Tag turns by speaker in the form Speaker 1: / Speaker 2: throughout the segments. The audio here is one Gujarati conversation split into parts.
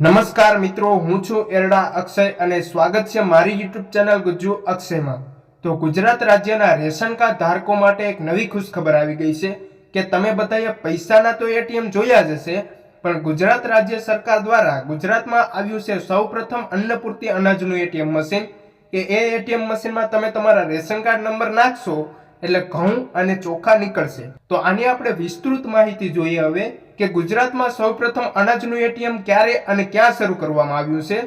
Speaker 1: નમસ્કાર મિત્રો, હું છું એરડા અક્ષય અને સ્વાગત છે મારી યુટ્યુબ ચેનલ ગુજ્જુ અક્ષયમાં. તો ગુજરાત રાજ્યના રેશન કાર્ડ ધારકો માટે એક નવી ખુશખબર આવી ગઈ છે કે તમે બધાએ પૈસાના તો એટીએમ જોયા જ હશે, પણ ગુજરાત રાજ્ય સરકાર દ્વારા ગુજરાતમાં આવ્યું છે સૌપ્રથમ અન્નપૂર્તિ અનાજનું એટીએમ મશીન, કે એ એટીએમ મશીનમાં તમે તમારા રેશન કાર્ડ નંબર નાખશો એટલે ઘઉં અને ચોખા નીકળશે. તો આની આપણે વિસ્તૃત માહિતી જોઈએ હવે. કે ગુજરાતમાં સૌપ્રથમ અનાજનું એટીએમ ક્યારે અને ક્યાં શરૂ કરવામાં આવ્યું છે?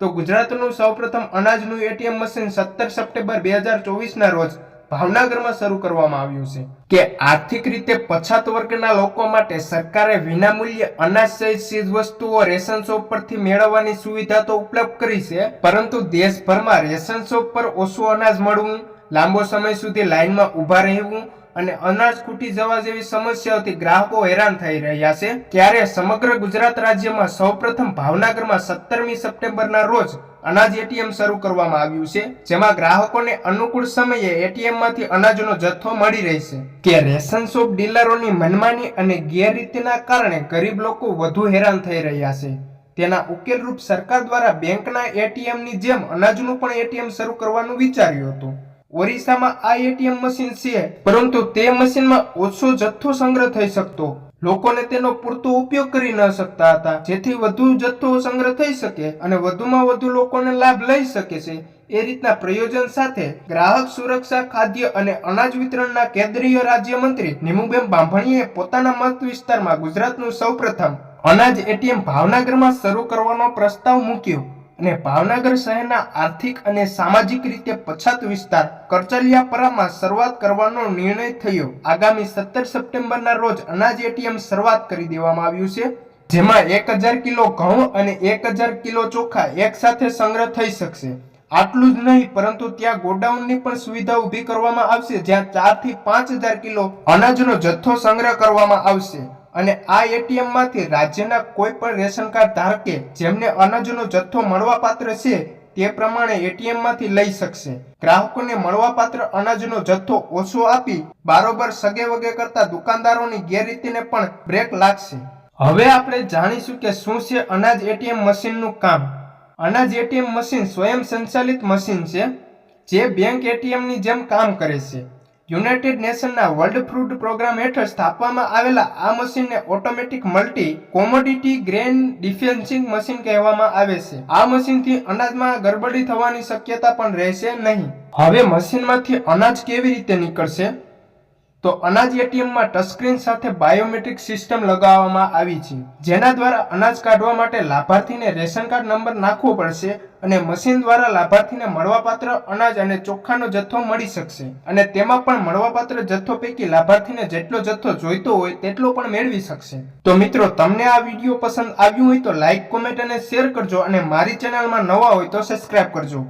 Speaker 1: તો ગુજરાતનું સૌપ્રથમ અનાજનું એટીએમ મશીન સત્તર સપ્ટેમ્બર બે હજાર ચોવીસના રોજ ભાવનગરમાં શરૂ કરવામાં આવ્યું છે. કે આર્થિક રીતે પછાત વર્ગના લોકો માટે સરકારે વિનામૂલ્યે અનાજ સહિત ચીજ વસ્તુઓ રેશન શોપ પરથી મેળવવાની સુવિધા તો ઉપલબ્ધ કરી છે, પરંતુ દેશભરમાં રેશન શોપ પર ઓછું અનાજ મળવું, લાંબો સમય સુધી લાઇનમાં ઊભા રહેવું અને અનાજ ખૂટી જવા જેવી સમસ્યાઓથી ગ્રાહકો હેરાન થઈ રહ્યા છે. ત્યારે સમગ્ર ગુજરાત રાજ્યમાં સૌપ્રથમ ભાવનગરમાં સત્તરમી સપ્ટેમ્બરના રોજ અનાજ એટીએમ શરૂ કરવામાં આવ્યું છે, જેમાં ગ્રાહકોને અનુકૂળ સમયે એટીએમમાંથી અનાજનો જથ્થો મળી રહેશે. કે રેશન શોપ ડીલરોની મનમાની અને ગેરરીતિના કારણે ગરીબ લોકો વધુ હેરાન થઈ રહ્યા છે. તેના ઉકેલરૂપ સરકાર દ્વારા બેંકના એટીએમની જેમ અનાજનું પણ એટીએમ શરૂ કરવાનું વિચાર્યું હતું. ઓરિસ્સામાં આ એટીએમ મશીન છે, પરંતુ તે મશીનમાં ઓછો જથ્થો સંગ્રહ થઈ શકતો. લોકોને તેનો પૂરતો ઉપયોગ કરી ન શકતા હતા. જેથી વધુ જથ્થો સંગ્રહ થઈ શકે અને વધુમાં વધુ લોકોને લાભ લઈ શકે છે. એ રીતના પ્રયોજન સાથે ગ્રાહક સુરક્ષા, ખાદ્ય અને અનાજ વિતરણના કેન્દ્રીય રાજ્યમંત્રી નિમુબેન બાંભણીએ પોતાના મત વિસ્તારમાં ગુજરાતનું સૌપ્રથમ અનાજ એટીએમ ભાવનગરમાં શરૂ કરવાનો પ્રસ્તાવ મૂક્યો. અને ભાવનગર શહેરના આર્થિક અને સામાજિક રીતે પછાત વિસ્તાર કરચલિયાપરામાં શરૂઆત કરવાનો નિર્ણય થયો. આગામી સત્તર સપ્ટેમ્બરના રોજ અનાજ એટીએમ શરૂઆત કરી દેવામાં આવ્યું છે, જેમાં એક હજાર કિલો ઘઉં અને એક હજાર કિલો ચોખા એક સાથે સંગ્રહ થઈ શકશે. આટલું જ નહીં, પરંતુ ત્યાં ગોડાઉનની પણ સુવિધા ઊભી કરવામાં આવશે, જ્યાં ચારથી પાંચ હજાર કિલો અનાજનો જથ્થો સંગ્રહ કરવામાં આવશે. અને આ એટીએમમાંથી રાજ્યના કોઈ પણ રેશન કાર્ડ ધારકે જેમને અનાજનો જથ્થો મળવાપાત્ર છે, તે પ્રમાણે એટીએમમાંથી લઈ શકશે. ગ્રાહકોને મળવાપાત્ર અનાજનો જથ્થો ઓછો આપી બારોબર સગે વગે કરતા દુકાનદારોની ગેરરીતિને પણ બ્રેક લાગશે. હવે આપણે જાણીશું કે શું છે અનાજ એટીએમ મશીનનું કામ. અનાજ એટીએમ મશીન સ્વયં સંચાલિત મશીન છે, જે બેંક એટીએમની જેમ કામ કરે છે. યુનાઇટેડ નેશનના વર્લ્ડ ફ્રૂડ પ્રોગ્રામ હેઠળ સ્થાપવામાં આવેલા આ મશીનને automatic multi commodity grain dispensing machine કહેવામાં આવે છે. આ મશીનથી અનાજમાં ગડબડી થવાની શક્યતા પણ રહેશે નહીં. હવે મશીનમાંથી અનાજ કેવી રીતે નીકળશે? તો અનાજ એટીએમમાં ટચસ્ક્રીન સાથે બાયોમેટ્રિક સિસ્ટમ લગાવવામાં આવી છે, જેના દ્વારા અનાજ કાઢવા માટે લાભાર્થીને રેશન કાર્ડ નંબર નાખવો પડશે અને મશીન દ્વારા લાભાર્થીને મળવાપાત્ર અનાજ અને ચોખ્ખાનો જથ્થો મળી શકશે. અને તેમાં પણ મળવાપાત્ર જથ્થો પૈકી લાભાર્થીને જેટલો જથ્થો જોઈતો હોય તેટલો પણ મેળવી શકશે. તો મિત્રો, તમને આ વીડિયો પસંદ આવ્યું હોય તો લાઇક કોમેન્ટ અને શેર કરજો અને મારી ચેનલમાં નવા હોય તો સબસ્ક્રાઇબ કરજો.